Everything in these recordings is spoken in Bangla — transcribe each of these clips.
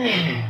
Yeah.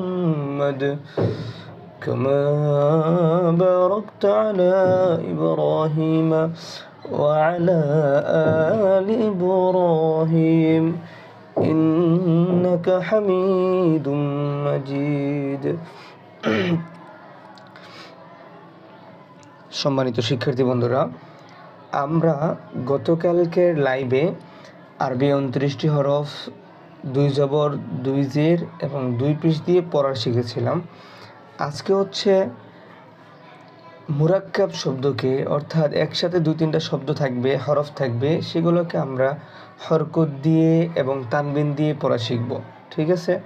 كما باركت على إبراهيم وعلى آل إبراهيم إنك حميد مجيد সম্মানিত শিক্ষার্থী বন্ধুরা আমরা গতকালকের লাইভে আরবি উনত্রিশটি হরফ দুই জবর, দুই জের এবং দুই পিস দিয়ে পড়া শিখেছিলাম। আজকে হচ্ছে মুরাক্কাব শব্দকে, অর্থাৎ একসাথে দুই তিনটা শব্দ থাকবে, হরফ থাকবে, সেগুলোকে আমরা হরকত দিয়ে এবং তানবিন দিয়ে পড়া শিখব, ঠিক আছে?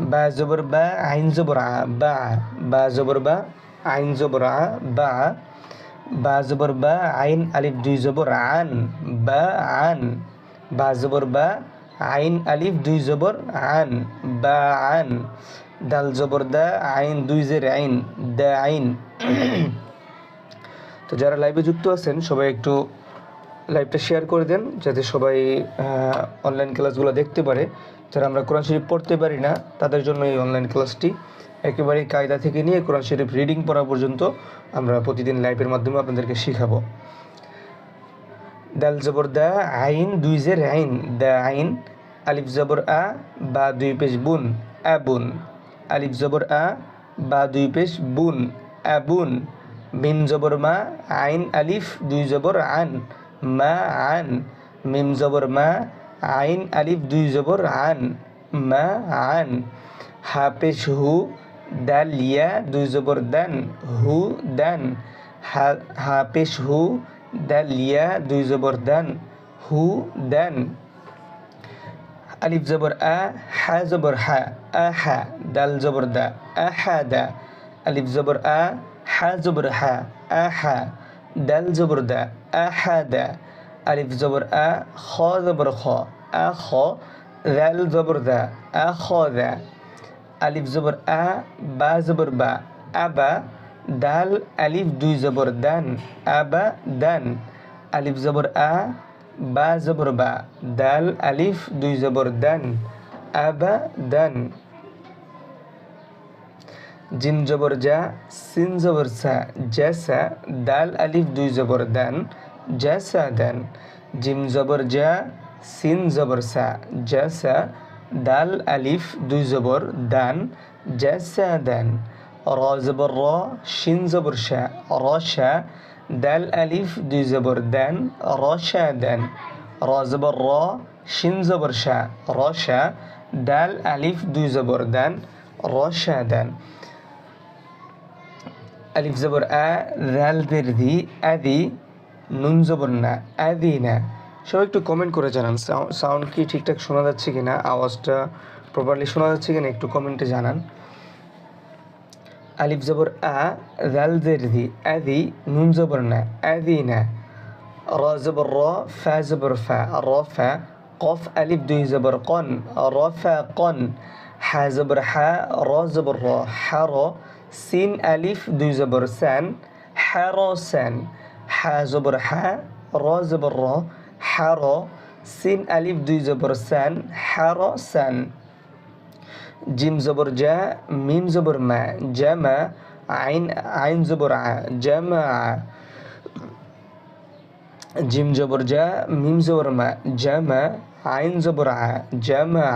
বা জবর বা, আইন জবর আ, বা বা জবর বা, আইন জবর আ, বা বা জবর বা, আইন আলিফ দুই জবর আন, বা আন, বা জবর বা, আইন আলিফ দুই জবর আন, বা আন দাল জবর দা, আইন দুই জের আইন, দা আইন। তো যারা লাইভে যুক্ত আছেন, সবাই একটু লাইভটা শেয়ার করে দেন, যাতে সবাই অনলাইন ক্লাসগুলো দেখতে পারে। যারা আমরা কোরআন শরীফ পড়তে পারি না, তাদের জন্য এই অনলাইন ক্লাসটি একেবারে কায়দা থেকে নিয়ে কোরআন শরীফ রিডিং পড়া পর্যন্ত আমরা প্রতিদিন লাইভের মাধ্যমে আপনাদেরকে শেখাবো। দাল জবর দা আইন, দুই জের আইন, দা আইন, আলিফ জবর আ, বা দুই পেশ বুন আবুন আলিফ জবর আ, বা দুই পেশ বুন আবুন মিম জবর মা, আইন, আলিফ, দুই জবর আন, মা, আন। মিম জবর মা, আইন, আলিফ, দুই জবর আন, মা, আন। হা পেশ হু দাল ইয়া দুই জবর দান হু দান হা হা পেশ হু দাল ইয়া দুই জবর দান হু দান আলিফ জবর আ হা জবর হা আহা দাল জবর দা আহা দা আলিফ জবর আ হা জবর হা আহা দাল জবর দা আহা দা আলিফ জবর আ খ জবর খ আখ দাল জবর দা আখ দা আলিফ জবর আ, বা জবর বা। আবা দাল, আলিফ, দুই জবর দান। আবা দান। আলিফ জবর আ, বা জবর বা। দাল, আলিফ, দুই জবর দান। আবা দান। জিম জবর যা সিন জবর সা। জ্যাসা দাল, আলিফ, দুই জবর দান। জ্যাসা দান। জিম জবর যা সিন জবর সা। জ্যাসা দাল, আলিফ, দুই জবর, দান জ্যাসা দান। র জবর, র, শিন জবর, শা রশা দাল, আলিফ, দুই জবর, দান রশা দান। র জবর, র, শিন জবর, শা রশা দাল, আলিফ, দুই জবর, দান রশা দান। আলিফ জবর, আ দাল দের দি আদি নুন জবর না আদি না। সবাই একটু কমেন্ট করে জানান সাউন্ড কি ঠিকঠাক শোনা যাচ্ছে কিনা, আওয়াজটা প্রপারলি শোনা যাচ্ছে কিনা একটু কমেন্টে জানান। আলিফ জবর আ দাল দেরদি আদি নুন জবর না আদি না। র জবর র, ফা জবর ফা, র ফা, কফ আলিফ দুই জবর কন, র ফা কন। হা জবর হা, র জবর র, হা র, সিন আলিফ দুই জবর সান হা র সান হা জবর হা, র জবর র হা র সিন আলিফ দুই জবর সান হা র সান জিম জবর জা মিম জবর মা জামা আইন আইন জবর আ জামা জিম জবর জা মিম জবর মা জামা আইন জবর আ জামা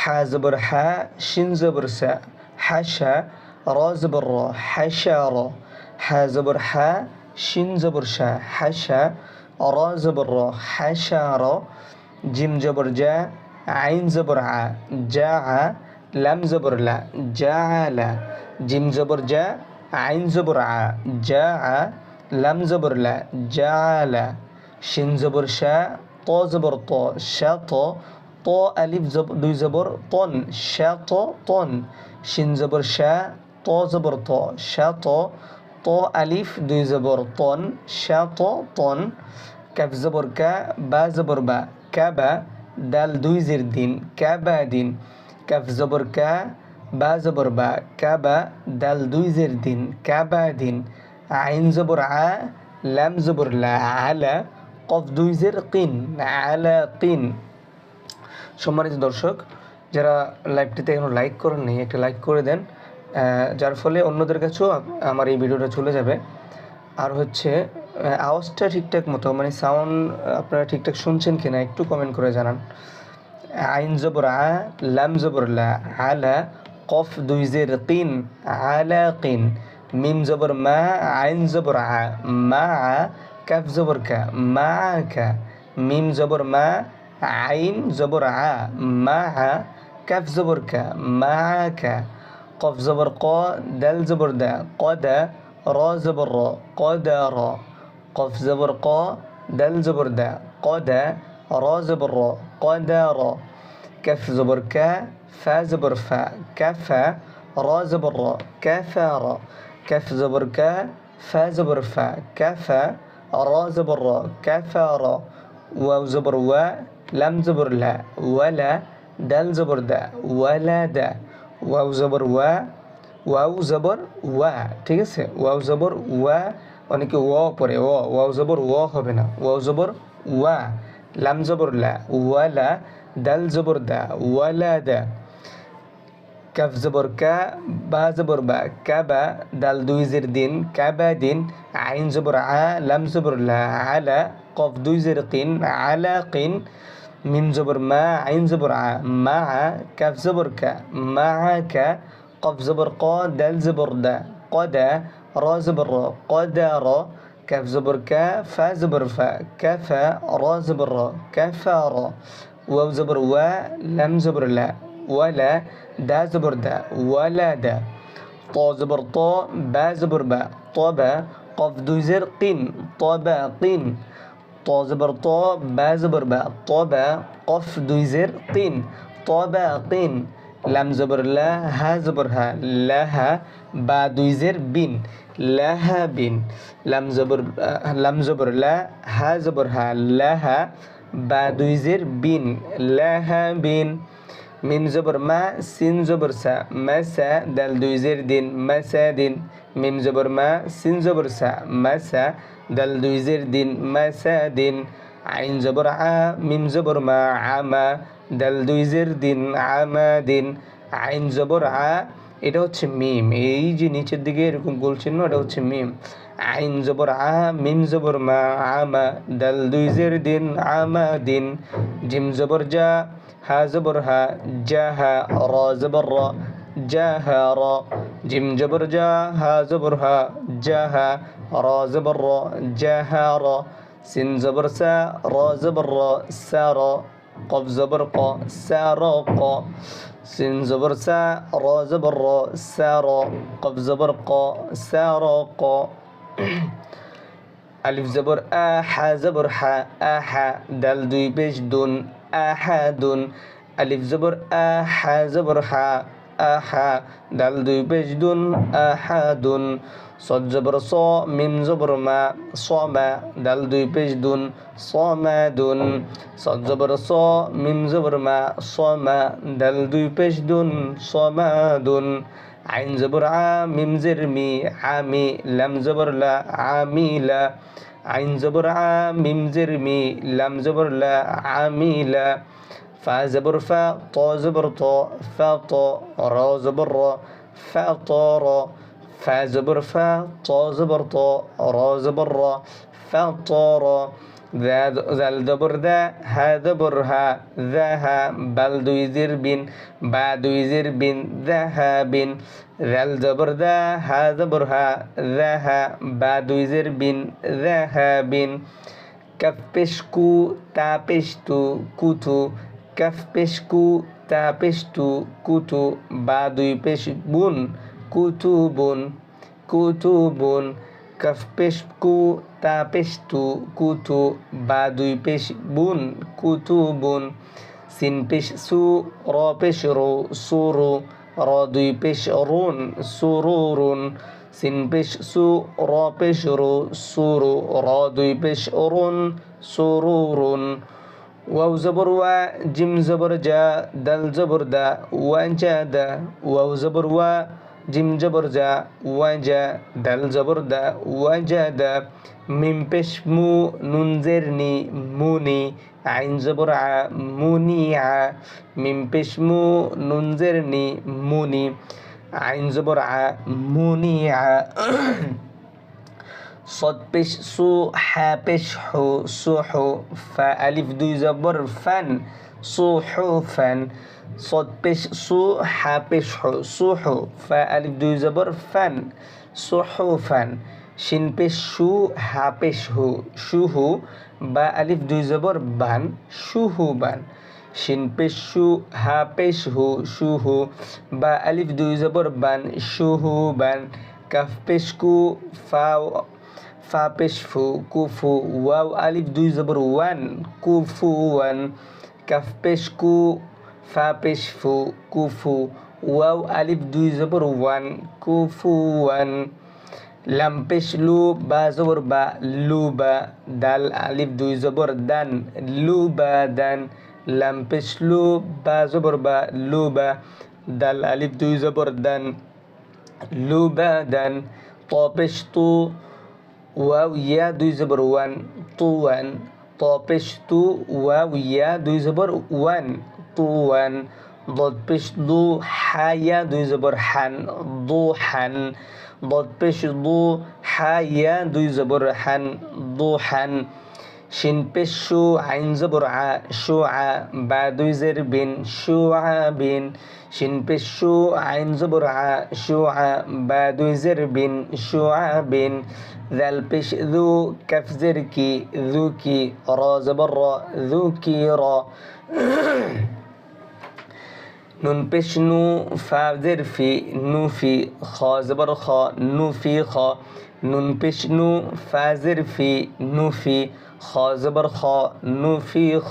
হা জবর হা শিন জবর সা হাসা র জবর র হাসা র হা জবর হা শিন জবর শা হাসা র জবর র হাসা র, জিম জবর জা, আইন জবর আ, জা আ, লাম জবর লা, জা আলা জিম জবর জা, আইন জবর আ, জা আ, লাম জবর লা, জা আলা শিন জবর শা, ত জবর ত, শা ত ত আলিফ জব, দুই জবর তন, শা ত তন, শিন জবর শা, ত জবর ত, শা ত ত আলিফ দুই জবর তন শা ত তন কাফ জবর কা বা জবর বা কাবা দাল দুই জির দিন কাবা দিন কাফ জবর কা বা জবর বা কাবা দাল দুই জির দিন কাবা দিন আইন জবর আ লাম জবর লা আলা কফ দুই জির কিন আলা কিন সম্মানিত দর্শক, যারা লাইভটিতে এখনও লাইক করেননি, একটা লাইক করে দেন। যার ফলে অন্যদের কাছেও আমার এই ভিডিওটা চলে যাবে। আর হচ্ছে আওয়াজটা ঠিকঠাক মতো মানে সাউন্ড আপনারা ঠিকঠাক শুনছেন কিনা একটু কমেন্ট করে জানান। আইন জবর, আ, লাম জবর, লা, আলা, কফ দুই জের কিন আলা কিন মিম জবর, মা, আইন জবর, আ, মা, কাফ জবর, কা, মা, কা। মিম জবর, মা, আইন জবর, আ, মা, কাফ জবর, কা, মা, কা। قف زبر قا دل زبر دا. قدا را زبر را. قدر قف زبر قا دل زبر دا. قدا را زبر را. قدر كف زبر كا فا زبر فا. كفا را زبر را. كفر كف زبر كا فا زبر فا. كفا را زبر را. كفر واو زبر وا لم زبر لا. ولا دل زبر دا. ولا دا. ওয়াও জবর ওয়া ওয়াও জবর ওয়া, ঠিক আছে? ওয়াও জবর ওয়া, অনেকে ও পরে ও ওয়াও জবর ও হবে না। ওয়াও জবর ওয়া, লাম জবর লা ওয়ালা দাল জবর দা ওয়ালা দা। কাফ জবর কা, বা জবর বা কাবা দাল দুই জের দিন কাবা দিন, আইন জবর আ, লাম জবর লা আলা কফ দুই জের কিন আলা কিন من زبر ما عين زبر ع مع كاف زبر ك معك قف زبر ق دال زبر د قدا را زبر را قدر كاف زبر ك فا زبر فا كفا را زبر ر كفا را واو زبر و لم زبر لا ولا دا زبر دا ولا دا طا زبر طا با زبر با طبا قف دوزر قين طبا قين. ত জবর ত ব্যা জবর ব্যা ত ব্যা কফ দুই জের তিন ত ব্যা তিন লাম জবর লা হা জবর হা লা হা বা দুই জের বিন লা হা বিন লাম জবর লাম জবর লা হা জবর হা লা হা বা দুই জের বিন লা হা বিন মিম জবর মা সিন জবর সা মা সা দাল দুই জের দিন মা সা দিন মিম জবর মা সিন জবর দাল দুইজের দিন মাসা দিন, আইন জবর আ, মিম জবর মা আমা দাল দুইজের দিন আমা দিন, আইন জবর আ। এটা হচ্ছে মিম, এই যে নিচের দিকে এরকম গোল চিহ্ন, এটা হচ্ছে মিম। আইন জবর আ, মিম জবর মা আমা দাল দুইজের দিন আমা দিন, জিম জবর যা হা জবর হা যা হা, র জবর র যা হা, র। জিম জবর যা হা জবর হা যা হা را زبر را جاها سين زبر سا را زبر را سارا قف زبر قا ساراقا سين زبر سا را زبر را سارا قف زبر قا ساراقا ألف زبر أحا زبر حا أحا دل دوي بيش دون أحا دون. ألف زبر أحا زبر حا أحا دل دوي بيش دون أحا دون. সজ্জবর স মিম জবর মা স মা দাল দুই পেশ দুন স মা দুন। সজ্জবর স মিম জবর মা স মা দাল দুই পেশ দুন স মা দুন। আইন জবর আ মিম জের মি আমি লাম জবর লা, আমি লা। আইন জবর আ মিম জের মি লাম জবর লা, আমি লা। ফা জবর ফা, ত জবর ত, ফা ত, র জবর র, ফা ত, র। فا زبر فا طا زبر طا را زبر را فا طارا ذا ذل دبر ذا ها دبر ها ذا ها بل دوي زر بن با دوي زر بن ذا ها بن. ذا دبر ذا ها دبر ها ذا ها با دوي زر بن ذا ها بن. كف بشكو تا بشتو كوتو كف بشكو تا بشتو كوتو با دوي بش بون. কুতুবুন কুতুবুন কাফ পেশ কু তা পেশ তু কুতু বা দুই পেশ বুন কুতুবুন সিন পেশ সু র পেশ রু সুরু র দুই পেশ রুন সুরুরুন সিন পেশ সু র পেশ রু সুরু র দুই পেশ রুন সুরুরুন। ওয়াও জবর ওয়া, জিম জবর জা, দল জবর দা ওয়া যা দা ওয়াও জবর ওয়া জিম জবর যা ওয়াজা দাল জবর দা ওয়াজাদা মিম পেশ মু নুনজের নি মুনি আইন জবর আ মুনি আ মিম পেশ মু নুনজের নি মুনি আইন জবর আ মুনি আ صد পেশ সু হা পেশ হু সুহু ফা আলিফ দুই জবর ফান সুহুফান صد পেশ সু হা পেশ হু সুহু, ফা, আলিফ, দুই জবর, ফান, সুহুফান, শিন পেশ সু হা পেশ, হু, সুহু, বা, আলিফ, দুই জবর, বান, সুহু, বান, শিন পেশ সু হা পেশ, হু, সুহু, বা, আলিফ, দুই জবর, বান, সুহু, বান, কাফ পেশ, কু, ফা ফা পেশ, ফু কুফু ওয়াও, আলিফ, দুই জবর, ওয়ান কুফু ওয়ান কাফ পেশ কু ফা পেশ ফু কুফু ওয়াও আলিফ দুই জবর ওয়ান কুফু ওয়ান লাম পেশ লু বা জবর বা লু বা দাল আলিফ দুই জবর দান লু বা দান লাম পেশ লু বা জবর বা লু বা দাল আলিফ দুই জবর দান লু বা দান ত পেশ তু ওয়াও ইয়া দুই জবর ওয়ান তু ওয়ান ত পেশ তু ওয়াও ইয়া দুই জবর ওয়ান তু ওয়ান ضد পেশ দু হায়া দুই জবর হান দু হান ضد পেশ দু হায়া দুই জবর হান দু হান শিন পেশ শু আইন জবর আ শু আ বা দুই জের বিন শু আ বিন শিন পেশ শু আইন জবর আ শু আ বা দুই জের বিন শু আ বিন ذال পেশ ذو كف زر কি ذو কি র জবর র ذو কি র নুন পেশ নু ফা জের ফি নু ফি খ জবর খ নু ফি খ নুন পেশ নু ফা জের ফি নু ফি খ জবর খ নু ফি খ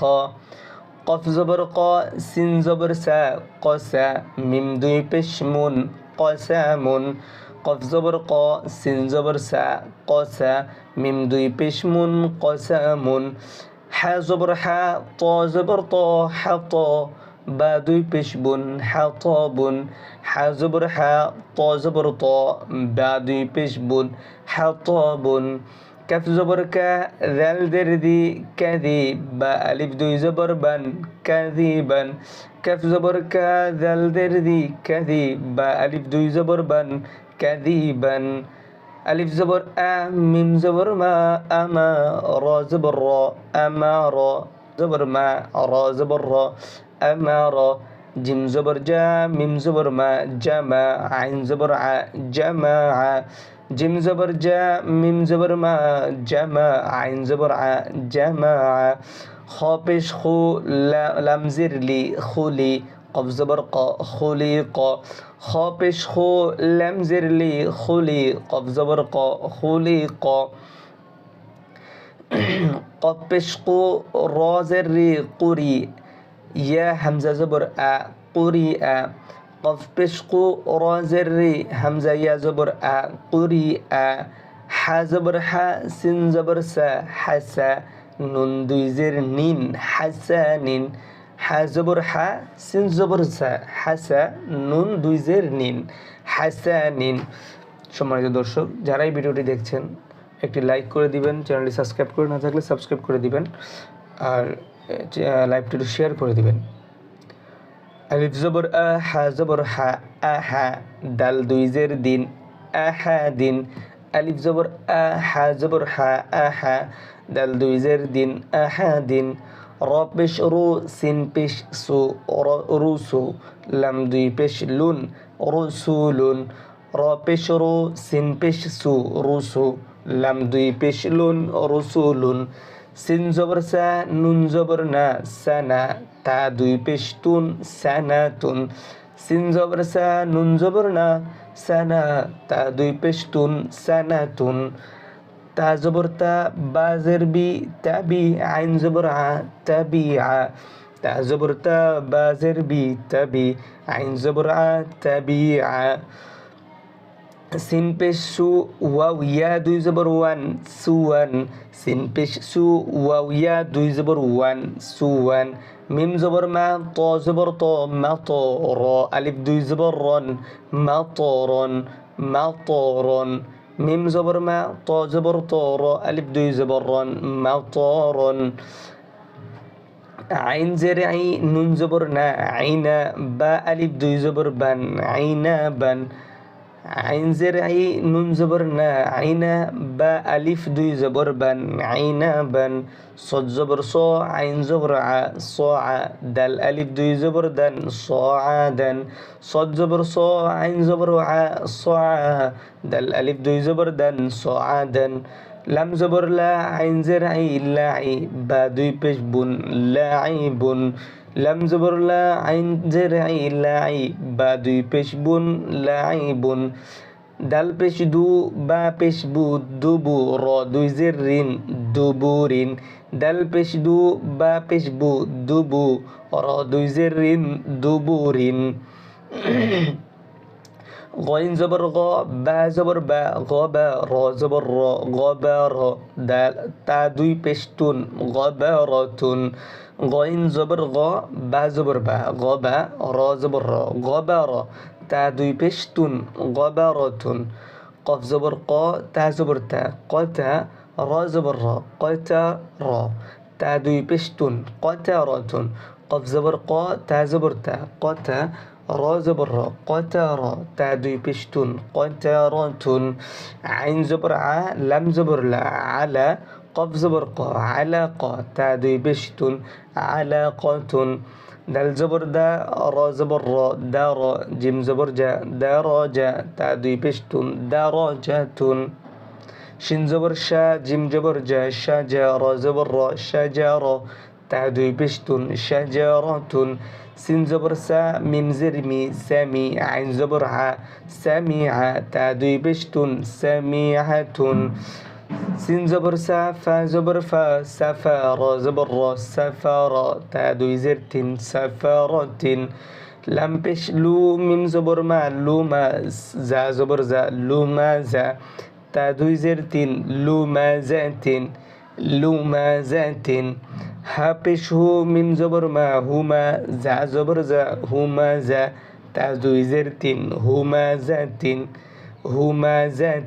কফ জবর ক সিন জবর সা কসা মিম দুই পেশ মুন কসামুন কফ জবর ক সিন জবর সা কসা মিম দুই পেশ মুন কসামুন হা জবর হা ত জবর ত হা ত با دوی پیش بون حتا بون ح زبر ح تا زبر تا با دوی پیش بون حتا بون کف زبر که ذل دردی کذی با الف دوی زبر بن کذیبن کف زبر که ذل دردی کذی با الف دوی زبر بن کذیبن الف زبر ا میم زبر ما اما را زبر را اما را. زبر ما را زبر را. أمر جيم زبر جا ميم زبر ما جمع عين زبر ع جمع جيم زبر جا ميم زبر ما جمع عين زبر ع جمع خابش خو لام زر لي خولي قف زبر ق خلق خابش خو لام زر لي خولي قف زبر ق خلق قبشق رازر قري ইয়া হামজা জবর আ কুরি আ কফ পেশকু রজের রি হামজা ইয়া জবর আ কুরি আ হা জবর হা সিন জবর সা হাসা নুন দুই জের নিন হাসা নিন হা জবর হা সিন জবর সা হাসা নুন দুই জের নিন হাসা নিন সম্মানিত দর্শক, যারা এই ভিডিওটি দেখছেন, একটি লাইক করে দিবেন, চ্যানেলটি সাবস্ক্রাইব করে না থাকলে সাবস্ক্রাইব করে দিবেন। আর লাইভটি একটু শেয়ার করে দিবেন। আলিফ জবর আ, হা জবর হা আহা দাল দুই জের দিন আহা দিন। আলিফ জবর আ, হা জবর হা আহা দাল দুই জের দিন আহা দিন। র পেশ রু, সিন পেশ সু, র- রুসু লাম দুই পেশ লুন রসুলুন র পেশ রু, সিন পেশ সু রুসু লাম দুই পেশ লুন রসুলুন সিন জবর সা নুন জবর না সানা, তা দুই পেশ তুন সানাতুন। সিন জবর সা নুন জবর না সানা, তা দুই পেশ তুন সানাতুন। তা জবর তা বি তাবি আইন জবর আ তাবি আ তা জবর তা বি তাবি আইন জবর আ তাবি আ সিন পেশ সু ওয়াও ইয়া দুই জবর ওয়ান সুয়ান সিন পেশ সু ওয়াও ইয়া দুই জবর ওয়ান সুয়ান মিম জবর মা ত জবর ত মা ত র আলিফ দুই জবর রন মা ত রন মা ত রন মিম জবর মা ত জবর ত র আলিফ দুই জবর রন মা ত রন আইন জের আই নুন জবর না আইনা বা আলিফ দুই জবর বান আইনা বান আইন জের আই নুন জবর না আইনা বা আলিফ দুই জবর বান আইনা বান সদ জবর স আইন জবর আ স আ দাল আলিফ দুই জবর দান স আ দান সদ জবর স আইন জবর আ স আ দাল আলিফ দুই জবর দান স আ দান লাম জবর লা আইন জের আই লাই বা দুই পেশ বুন লাই বুন লাম জবর লা আইন জের আই লাই বা দুই পেশ বুন লাই বুন দাল পেশ দু বা পেশ বু দুবু র দুই জের রিন দুবুরিন দাল পেশ দু বা পেশ বু দুবু র দুই জের রিন দুবুরিন غين زبر غا با زبر با غابا را زبر را غابا را دال تا دوی پشتون غابارتون غين زبر غا با زبر با غابا را زبر را غابارا تا دوی پشتون غابارتون قف زبر قا تا زبر تا قتا را زبر را قتا را تا دوی پشتون قتارتون قف زبر قا تا زبر تا قتا র জবর র কতার তা দুই পিস্তুন কতারতুন আইন জবর আ লাম জবর লা আলা কফ জবর ক আলা ক তা দুই পিস্তুন আলা কতুন দাল জবর দা র জবর র দা র জিম জবর জা দা র জা তা দুই পিস্তুন দা র জাতুন শিন জবর শা জিম জবর জা শা জা র জবর র শা জা র তা দুই পিস্তুন শা জা রতুন সিন জবর সা মিম জের মি সামি আইন জবর হা সামি হা তা দুই পিস্তুন সামি হাতুন সিন জবর সা ফা জবর ফা সাফা র জবর র সাফা র তা দুই জের তিন সাফা র তিন লাম পেশ লু মিম জবর মা লু মা জা জবর জা লু মা জা তা দুই জের তিন লু মা জা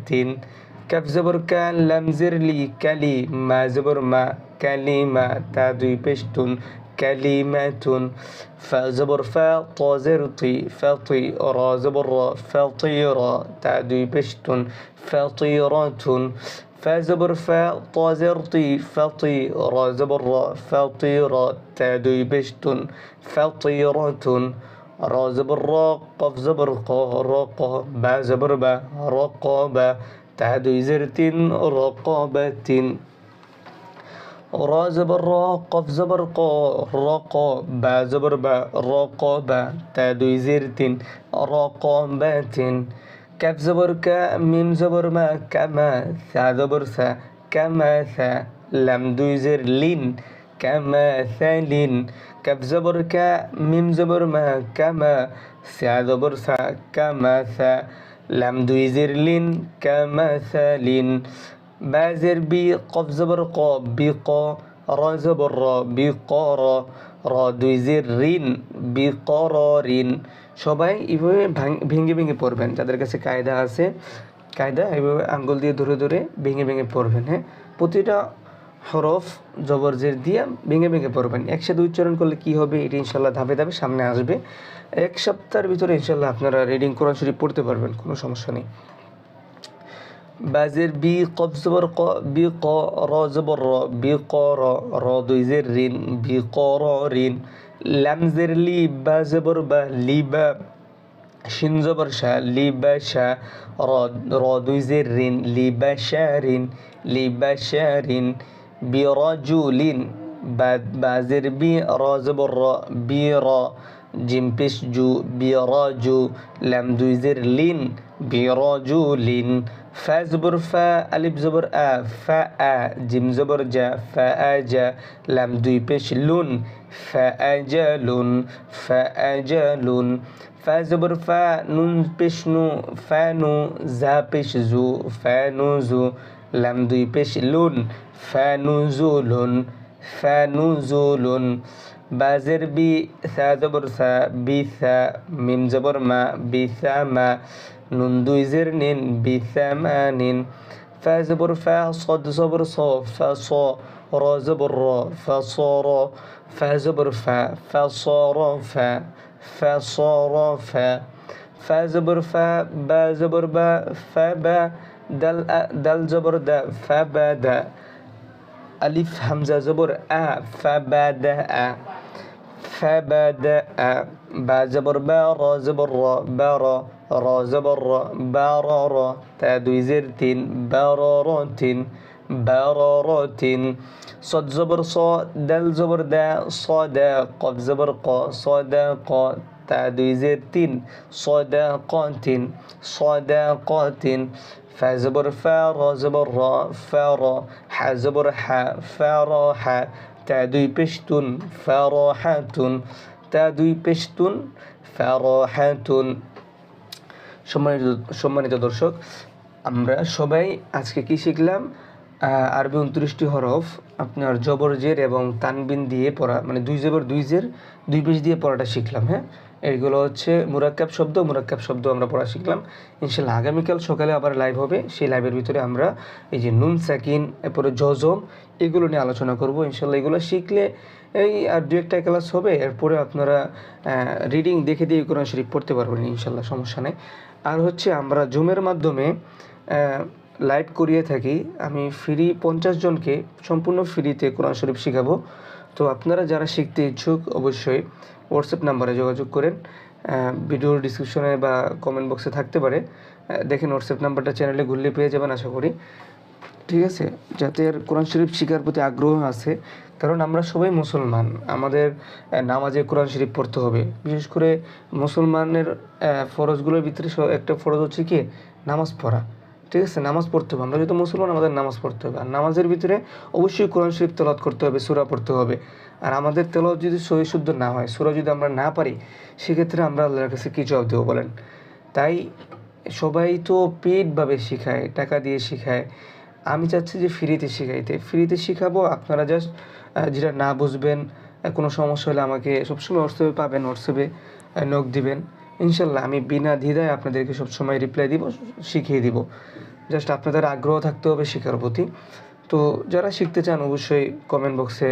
كف زبر كان لم زر لي كلمة زبر ما كلمة تادوي بشتون كلمة. فزبر فا طازرتي فطي را زبر فطيرة تادوي بشتون فطيرة. فزبر فا طازرتي فطي را زبر فطيرة تادوي بشتون فطيرة. را زبر قف زبر قا رقا با زبر با رقا با تعد زرة رقابة را زبر را قف زبر قا رقا با زبر با رقابة تادو زرتين رقابات كف زبر كا ميم زبر ما كما ثا. زبر ثا كما ثا. لم دو زر لين كما ثالين كف زبر كا ميم زبر ما كما ثا. زبر ثا كما ثا. লাম দুই জের লিন কামাসালিন বা জের বি কফ ক বি ক র জবর র বি ক র র দুই জের রিন বি ক র রিন সবাই এইভাবে ভেঙে ভেঙে পড়বেন। যাদের কাছে কায়দা আছে, কায়দা এইভাবে আঙ্গুল দিয়ে ধরে ধরে ভেঙে ভেঙে পড়বেন হ্যাঁ? প্রতিটা হরফ জবর জের দিয়ে ভেঙে ভেঙে পড়বেন। একসাথে উচ্চারণ করলে কি হবে? এটি ইনশাল্লাহ ধাপে ধাপে সামনে আসবে। এক সপ্তাহের ভিতরে ইনশাল্লাহ আপনারা রিডিং কোরআন শরীফ পড়তে পারবেন, কোনো সমস্যা নেই। বাজের বি জবর ক, বি ক র জবর র, বি ক র র দুই জের রিন বি ক র রিন লাম লি বা জবর বা লি বা শিন জবর লি বা শাহ র র দুই জের রিন লি বা শাহ রিন লি বা শাহ রিন বি র জু লিন, বা, বাজের বি র জবর র, বি র জিম পেশ জু বি র জু লাম দুই জের লিন বি র জু লিন ফা জবর ফা, আলিফ জবর আ, ফা আ, জিম জবর জা, ফা আ জা লাম দুই পেশ লুন, ফা আ জা লুন, ফা আ জা লুন, ফা জবর ফা, নুন পেশ নু, ফা নু, জা পেশ জু, ফা নু জু লাম দুই পেশ লুন, ফা নু জু লুন, ফা নু জু লুন বাজের বি সা জবর সা বি সা মিম জবর মা বি সা মা নুন দুই জের নিন বি সা মা নিন ফা জবর ফা صد জবর ص ফা ص র জবর র ফা ص র ফা জবর ফা ফা ص র ফা ফা ص র ফা ফা জবর ফা বা জবর বা ফা বা দাল আ- দাল জবর দা ফা বা দা ألف همزة زبر أ فبدأ فبدأ با زبر با را زبر را با را. را زبر را با را را تا زرتين با را صد زبر صا دل زبر دا صدا قف زبر قا صداقة تعدي زرتين صداقات صداقات فزبر فا را زبر را فا را. ح زبر فا را ح. تا দুই পেশতুন ফারাহাতুন, তা দুই পেশতুন ফারাহাতুন। সম্মানিত সম্মানিত দর্শক, আমরা সবাই আজকে কি শিখলাম? আরবি উনত্রিশটি হরফ আপনার জবর জের এবং তানবিন দিয়ে পড়া মানে দুই জবর, দুই জের, দুই পেশ দিয়ে পড়াটা শিখলাম হ্যাঁ? এগুলো হচ্ছে মুরাক্কাব শব্দ মুরাক্কাব শব্দ আমরা পড়া শিখলাম। ইনশাল্লাহ আগামীকাল সকালে আবার লাইভ হবে। সেই লাইভের ভিতরে আমরা এই যে নুন, সাকিন, এরপরে জজম, এগুলো নিয়ে আলোচনা করব। ইনশাল্লাহ এগুলো শিখলে এই আর দু একটা ক্লাস হবে। এরপরে আপনারা রিডিং দেখে দিয়ে কোরআন শরীফ পড়তে পারবেন ইনশাল্লাহ সমস্যা নেই। আর হচ্ছে আমরা জুমের মাধ্যমে লাইভ করিয়ে থাকি। আমি ফ্রি পঞ্চাশ জনকে সম্পূর্ণ ফ্রিতে কোরআন শরীফ শেখাবো। তো আপনারা যারা শিখতে ইচ্ছুক অবশ্যই হোয়াটসঅ্যাপ নাম্বারে যোগাযোগ করেন। ভিডিওর ডিসক্রিপশনে বা কমেন্ট বক্সে থাকতে পারে। দেখেন হোয়াটসঅ্যাপ নাম্বারটা চ্যানেলে ঘুরলে পেয়ে যাবেন, আশা করি। ঠিক আছে? যাদের কোরআন শরীফ শিকার প্রতি আগ্রহ আছে। কারণ আমরা সবাই মুসলমান। আমাদের নামাজে কোরআন শরীফ পড়তে হবে। বিশেষ করে মুসলমানের ফরজগুলোর ভিতরে একটা ফরজ হচ্ছে কি? নামাজ পড়া। ঠিক আছে, নামাজ পড়তে হবে। আমরা যেহেতু মুসলমান, আমাদের নামাজ পড়তে হবে। আর নামাজের ভিতরে অবশ্যই কোরআন শরীফ তেলাওয়াত করতে হবে, সুরা পড়তে হবে। আর আমাদের তেলাওয়াত যদি সহি শুদ্ধ না হয়, সুরা যদি আমরা না পারি, সেক্ষেত্রে আমরা আল্লাহর কাছে কী জবাব দেবো বলেন? তাই সবাই তো পেডভাবে শেখায়, টাকা দিয়ে শেখায়। আমি চাচ্ছি যে ফ্রিতে শেখাইতে। ফ্রিতে শেখাবো, আপনারা জাস্ট যেটা না বুঝবেন কোনো সমস্যা হলে আমাকে সবসময় হোয়াটসঅ্যাপে পাবেন, হোয়াটসঅ্যাপে নক দিবেন। ইনশাল্লাহ আমি বিনা দ্বিধায় আপনাদেরকে সবসময় রিপ্লাই দিব, শিখিয়ে দিব। জাস্ট আপনাদের আগ্রহ থাকতে হবে শেখার প্রতি। তো যারা শিখতে চান অবশ্যই কমেন্ট বক্সে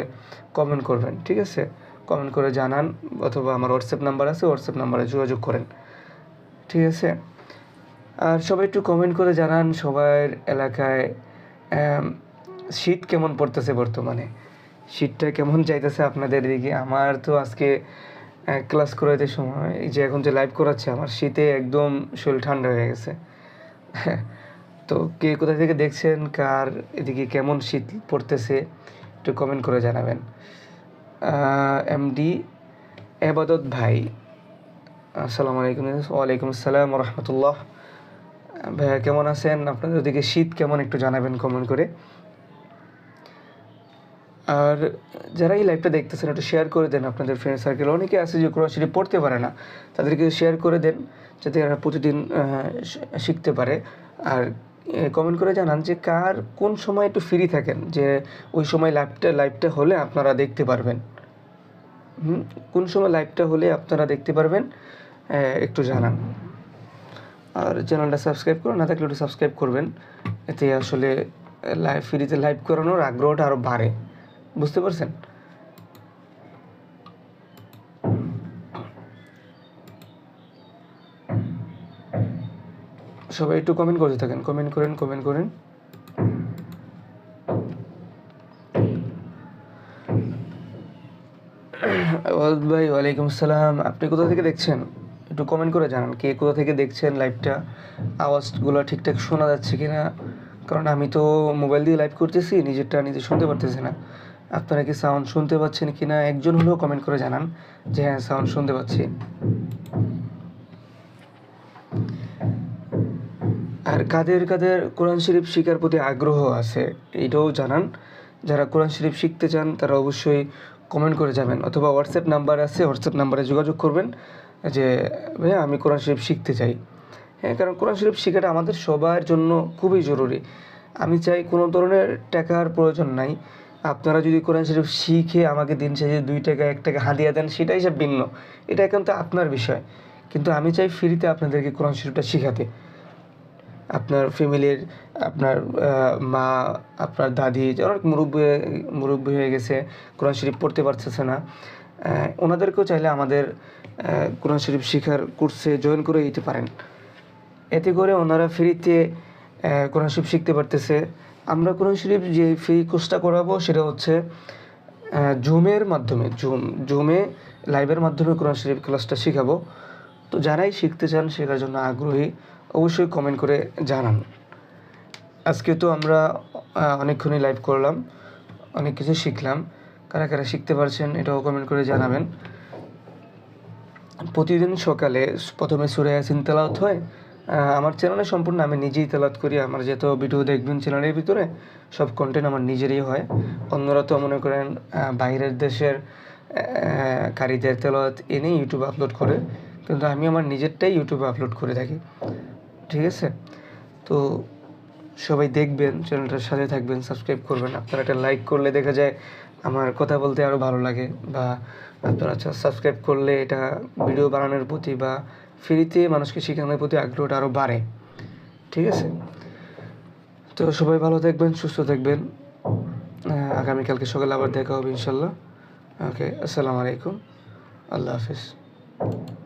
কমেন্ট করবেন, ঠিক আছে? কমেন্ট করে জানান, অথবা আমার হোয়াটসঅ্যাপ নাম্বার আছে হোয়াটসঅ্যাপ নাম্বারে যোগাযোগ করেন, ঠিক আছে? আর সবাই একটু কমেন্ট করে জানান সবার এলাকায় শীত কেমন পড়তেছে বর্তমানে? শীতটা কেমন যাইতেছে আপনাদের দিকে? আমার তো আজকে ক্লাস করাইতে সময়, এই যে এখন যে লাইভ করাচ্ছে, আমার শীতে একদম শরীর ঠান্ডা হয়ে গেছে। তো কে কোথা থেকে দেখছেন, কার এদিকে কেমন শীত পড়তেছে, একটু কমেন্ট করে জানাবেন। এমডি এবাদত ভাই, আসসালামু আলাইকুম, ওয়ালাইকুম আসসালাম রহমতুল্লাহ ভাইয়া, কেমন আছেন? আপনাদের ওদিকে শীত কেমন একটু জানাবেন কমেন্ট করে। আর যারা এই লাইভটা দেখতেছেন একটু শেয়ার করে দেন আপনাদের ফ্রেন্ড সার্কেল অনেকে আছে যে কোরআন শরীফ পড়তে পারে না তাদেরকে শেয়ার করে দেন যাতে এরা প্রতিদিন শিখতে পারে। আর কমেন্ট করে জানান যে কার কোন সময় একটু ফ্রি থাকেন যে ওই সময় লাইভটা লাইভটা হলে আপনারা দেখতে পারবেন। হুম, কোন সময় লাইভটা হলে আপনারা দেখতে পারবেন একটু জানান। আর চ্যানেলটা সাবস্ক্রাইব করুন না থাকলে একটু সাবস্ক্রাইব করবেন। এতে আসলে লাইভ ফ্রিতে লাইভ করানোর আগ্রহটা আরও বাড়ে। বুঝতে পারছেন? সবাই একটু কমেন্ট করতে থাকেন কমেন্ট করেন কমেন্ট করেন। ভাই, ওয়ালাইকুম আসসালাম। আপনি কোথা থেকে দেখছেন? একটু কমেন্ট করে জানান, কে কোথা থেকে দেখছেন লাইভটা আওয়াজগুলো ঠিকঠাক শোনা যাচ্ছে কি না কারণ আমি তো মোবাইল দিয়ে লাইভ করতেছি, নিজেরটা নিজে শুনতে পারতেছি না। আপনারা কি সাউন্ড শুনতে পাচ্ছেন কি না একজন হলেও কমেন্ট করে জানান যে হ্যাঁ সাউন্ড শুনতে পাচ্ছি। আর কাদের কাদের কোরআন শরীফ শেখার প্রতি আগ্রহ আছে, এটাও জানান। যারা কোরআন শরীফ শিখতে চান, তারা অবশ্যই কমেন্ট করে যাবেন। অথবা হোয়াটসঅ্যাপ নাম্বার আছে হোয়াটসঅ্যাপ নাম্বারে যোগাযোগ করবেন যে, ভাইয়া, আমি কোরআন শরীফ শিখতে চাই। হ্যাঁ কারণ কোরআন শরীফ শেখাটা আমাদের সবার জন্য খুবই জরুরি। আমি চাই কোনো ধরনের টাকার প্রয়োজন নাই। আপনারা যদি কোরআন শরীফ শিখে আমাকে দিন শেষে দুই টাকা, এক টাকা হাদিয়া দেন, সেটাই সব ভিন্ন। এটা একান্ত আপনার বিষয়। কিন্তু আমি চাই ফ্রিতে আপনাদেরকে কোরআন শরীফটা শেখাতে। আপনার ফ্যামিলির, আপনার মা, আপনার দাদি, অনেক মুরব্বী মুরব্বী হয়ে গেছে, কোরআন শরীফ পড়তে পারতেছে না। ওনাদেরকেও চাইলে আমাদের কোরআন শরীফ শিখার কোর্সে জয়েন করে দিতে পারেন। এতে করে ওনারা ফ্রিতে কোরআন শরীফ শিখতে পারতেছে। আমরা কোরআন শরীফ যে ফ্রি কোর্সটা করাবো সেটা হচ্ছে জুমের মাধ্যমে জুম জুমে লাইভের মাধ্যমে কোরআন শরীফ ক্লাসটা শেখাবো। তো যারাই শিখতে চান শেখার জন্য আগ্রহী, অবশ্যই কমেন্ট করে জানান। আজকে তো আমরা অনেকক্ষণই লাইভ করলাম, অনেক কিছু শিখলাম। কারা কারা শিখতে পারছেন এটাও কমেন্ট করে জানাবেন। প্রতিদিন সকালে প্রথমে সুরে ইয়াসিন তেলাওয়াত হয় আমার চ্যানেলে সম্পূর্ণ আমি নিজেই তেলাত করি। আমার যত ভিডিও দেখবেন চ্যানেলের ভিতরে, সব কন্টেন্ট আমার নিজেরই হয়। অন্যরা তো মনে করেন বাইরের দেশের কারিদের তেলাওয়াত এনে ইউটিউবে আপলোড করে, কিন্তু আমি আমার নিজেরটাই ইউটিউবে আপলোড করে থাকি। ঠিক আছে? তো সবাই দেখবেন, চ্যানেলটার সাথে থাকবেন সাবস্ক্রাইব করবেন। আপনারা একটা লাইক করলে দেখা যায় আমার কথা বলতে আরও ভালো লাগে, বা আপনারা সাবস্ক্রাইব করলে এটা ভিডিও বানানোর প্রতি বা ফ্রিতে মানুষকে শেখানোর প্রতি আগ্রহটা আরও বাড়ে। ঠিক আছে? তো সবাই ভালো থাকবেন, সুস্থ থাকবেন। আগামীকালকে সকালে আবার দেখা হবে ইনশাল্লাহ। ওকে, আসসালামু আলাইকুম। আল্লাহ হাফিজ।